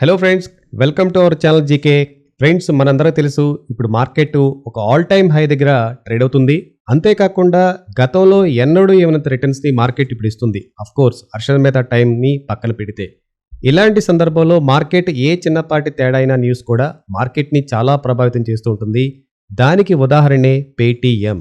Hello friends welcome to our channel GK friends మనందరూ తెలుసు ఇప్పుడు మార్కెట్ ఒక ఆల్ టైమ్ హై దగ్గర ట్రేడ్ అవుతుంది. అంతేకాకుండా గతంలో ఎన్నడూ ఏమైనా రిటర్న్స్ని మార్కెట్ ఇప్పుడు ఇస్తుంది. కోర్స్ హర్షణ మీద టైంని పక్కన పెడితే. ఇలాంటి సందర్భంలో మార్కెట్ ఏ చిన్నపాటి తేడా అయినా న్యూస్ కూడా మార్కెట్ని చాలా ప్రభావితం చేస్తూ ఉంటుంది. దానికి ఉదాహరణే పేటీఎం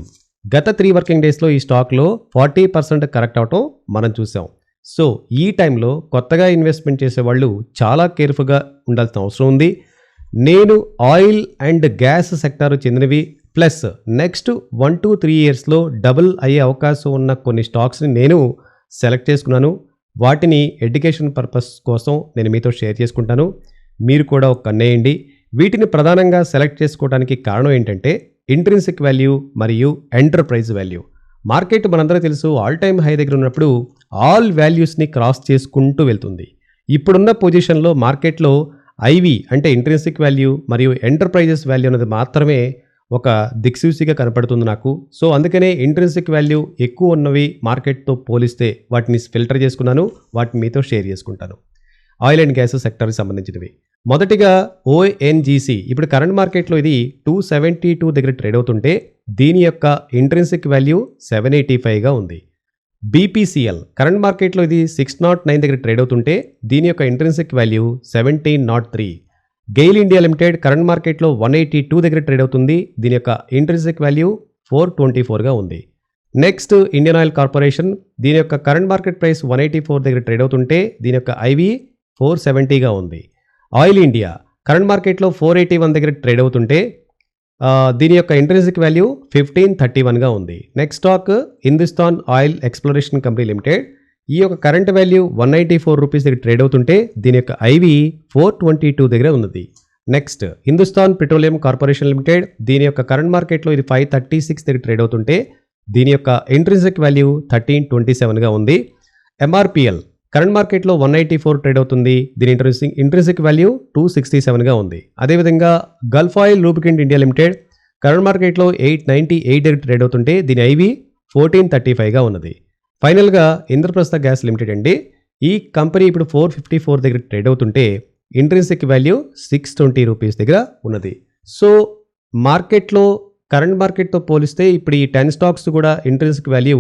గత త్రీ వర్కింగ్ డేస్లో ఈ స్టాక్లో ఫార్టీ పర్సెంట్ కరెక్ట్ అవటం మనం చూసాం. సో ఈ టైంలో కొత్తగా ఇన్వెస్ట్మెంట్ చేసే వాళ్ళు చాలా కేర్ఫుల్గా ఉండాల్సిన అవసరం ఉంది. నేను ఆయిల్ అండ్ గ్యాస్ సెక్టార్ చెందినవి. Plus next one two three ఇయర్స్లో డబుల్ అయ్యే అవకాశం ఉన్న కొన్ని స్టాక్స్ని నేను సెలెక్ట్ చేసుకున్నాను. వాటిని ఎడ్యుకేషన్ పర్పస్ కోసం నేను మీతో షేర్ చేసుకుంటాను. మీరు కూడా ఒక కన్నేయండి వీటిని ప్రధానంగా సెలెక్ట్ చేసుకోవడానికి కారణం ఏంటంటే ఇంట్రెన్సిక్ వాల్యూ మరియు ఎంటర్ప్రైజ్ వాల్యూ. మార్కెట్ మనందరూ తెలుసు ఆల్ టైమ్ హై దగ్గర ఉన్నప్పుడు ఆల్ వాల్యూస్ని క్రాస్ చేసుకుంటూ వెళ్తుంది. ఇప్పుడున్న పొజిషన్లో మార్కెట్లో ఐవి అంటే ఇంట్రెన్సిక్ వాల్యూ మరియు ఎంటర్ప్రైజెస్ వాల్యూ అనేది మాత్రమే ఒక దిక్సూసిగా కనపడుతుంది నాకు. సో అందుకనే ఇంట్రెన్సిక్ వాల్యూ ఎక్కువ ఉన్నవి మార్కెట్తో పోలిస్తే వాటిని ఫిల్టర్ చేసుకున్నాను వాటిని మీతో షేర్ చేసుకుంటాను. ఆయిల్ అండ్ గ్యాస్ సెక్టర్కి సంబంధించినవి. మొదటిగా ఓఎన్జీసీ ఇప్పుడు కరెంట్ మార్కెట్లో ఇది టూ సెవెంటీ టూ దగ్గర ట్రేడ్ అవుతుంటే దీని యొక్క ఇంట్రెన్సిక్ వాల్యూ సెవెన్ ఎయిటీ ఫైవ్గా ఉంది. బీపీసీఎల్ కరెంట్ మార్కెట్లో ఇది సిక్స్ నాట్ నైన్ దగ్గర ట్రేడ్ అవుతుంటే దీని యొక్క intrinsic value seventeen naught three GAIL India Limited current మార్కెట్లో వన్ ఎయిటీ టూ దగ్గర ట్రేడ్ అవుతుంది. దీని యొక్క ఇంట్రెన్సిక్ వాల్యూ ఫోర్ ట్వంటీ ఫోర్గా ఉంది. నెక్స్ట్ ఇండియన్ ఆయిల్ కార్పొరేషన్ దీని యొక్క current market price one eighty four దగ్గర ట్రేడ్ అవుతుంటే దీని యొక్క ఐవి ఫోర్ సెవెంటీగా ఉంది. Oil India. కరెంట్ మార్కెట్లో ఫోర్ ఎయిటీ వన్ దగ్గర ట్రేడ్ అవుతుంటే దీని యొక్క ఇంట్రెన్సిక్ వాల్యూ ఫిఫ్టీన్ థర్టీ వన్గా ఉంది. Next stock Hindustan Oil Exploration Company Limited. ఈ యొక్క current value one ninety four rupees దగ్గర ట్రేడ్ అవుతుంటే దీని యొక్క ఐవి ఫోర్ ట్వంటీ టూ దగ్గర ఉన్నది. Next Hindustan Petroleum Corporation Limited. దీని యొక్క కరెంట్ మార్కెట్లో ఇది ఫైవ్ థర్టీ సిక్స్ దగ్గర ట్రేడ్ అవుతుంటే దీని యొక్క ఇంట్రెన్సిక్ వాల్యూ థర్టీన్ ట్వంటీ సెవెన్గా ఉంది. ఎంఆర్పిఎల్ కరెంట్ మార్కెట్లో వన్ ఎయిటీ ఫోర్ ట్రేడ్ అవుతుంది. దీని interesting intrinsic value two sixty సెవెన్గా ఉంది. అదేవిధంగా Gulf Oil Lubricant India Limited current మార్కెట్లో ఎయిట్ నైంటీ ఎయిట్ దగ్గర ట్రేడ్ అవుతుంటే దీని ఐవి ఫోర్టీన్ థర్టీ ఫైవ్గా ఉన్నది. ఫైనల్గా ఇంద్రప్రస్థ గ్యాస్ లిమిటెడ్ అండి. ఈ కంపెనీ ఇప్పుడు ఫోర్ ఫిఫ్టీ ఫోర్ దగ్గర ట్రేడ్ అవుతుంటే intrinsic value six twenty rupees దగ్గర ఉన్నది. సో మార్కెట్లో కరెంట్ మార్కెట్తో పోలిస్తే ఇప్పుడు ఈ టెన్ స్టాక్స్ కూడా intrinsic value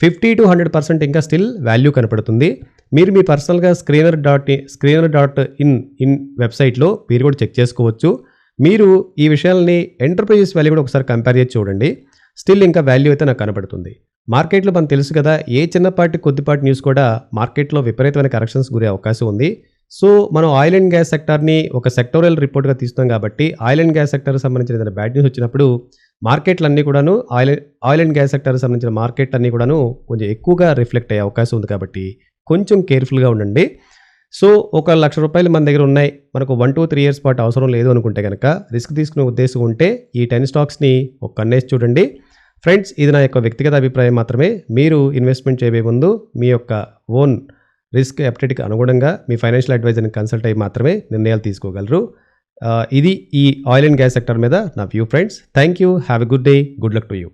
fifty to hundred percent ఇంకా స్టిల్ వాల్యూ కనపడుతుంది. మీరు మీ పర్సనల్గా screener dot screener dot in in వెబ్సైట్లో మీరు కూడా చెక్ చేసుకోవచ్చు. మీరు ఈ విషయాల్ని ఎంటర్ప్రైజెస్ వాల్యూ కూడా ఒకసారి కంపేర్ చేసి చూడండి. స్టిల్ ఇంకా వాల్యూ అయితే నాకు కనబడుతుంది మార్కెట్లో మనకు తెలుసు కదా ఏ చిన్నపాటి కొద్దిపాటి న్యూస్ కూడా మార్కెట్లో విపరీతమైన కరెక్షన్స్ గురే అవకాశం ఉంది. సో మనం ఆయిల్ అండ్ గ్యాస్ సెక్టార్ని ఒక సెక్టోరియల్ రిపోర్ట్గా తీస్తున్నాం కాబట్టి ఆయిల్ అండ్ గ్యాస్ సెక్టర్ సంబంధించిన ఏదైనా బ్యాడ్ న్యూస్ వచ్చినప్పుడు మార్కెట్లన్నీ కూడాను oil oil and gas sector సంబంధించిన మార్కెట్ అన్నీ కూడాను కొంచెం ఎక్కువగా రిఫ్లెక్ట్ అయ్యే అవకాశం ఉంది కాబట్టి కొంచెం కేర్ఫుల్గా ఉండండి. సో ఒక లక్ష రూపాయలు మన దగ్గర ఉన్నాయి. మనకు వన్ టూ త్రీ ఇయర్స్ పాటు అవసరం లేదు అనుకుంటే కనుక రిస్క్ తీసుకునే ఉద్దేశం ఉంటే ఈ టెన్ స్టాక్స్ని ఒక కన్నేసి చూడండి. ఫ్రెండ్స్ ఇది నా యొక్క వ్యక్తిగత అభిప్రాయం మాత్రమే. మీరు ఇన్వెస్ట్మెంట్ చేయబోయే ముందు మీ యొక్క ఓన్ రిస్క్ అప్డేట్కి అనుగుణంగా మీ ఫైనాన్షియల్ అడ్వైజర్ని కన్సల్ట్ అయ్యి మాత్రమే నిర్ణయాలు తీసుకోగలరు. ఇది ఈ ఆయిల్ అండ్ గ్యాస్ సెక్టర్ మీద నా view friends. Thank you have a good day. Good luck to you.